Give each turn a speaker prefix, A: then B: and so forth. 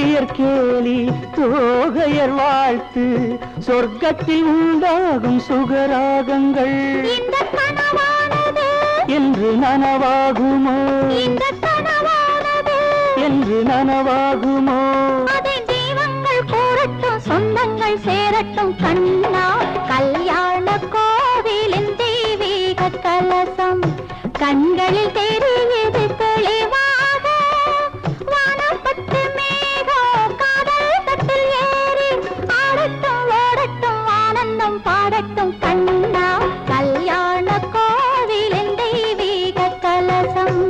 A: தோழியர் கேலி தோகையர் வாழ்த்து. சொர்க்கத்தில் உண்டாகும் சுகராகங்கள். என்று நனவாகுமோ? என்று நனவாகுமோ?
B: கூறட்டும் சொந்தங்கள் சேரட்டும். கண்ணா கல்யாண கோவிலின் தெய்வீக கலசம். கண்களில் தெரியுது தெளிவா கட்டும் கண்ணா கல்யாண கோவிலின் தெய்வீக கலசம்?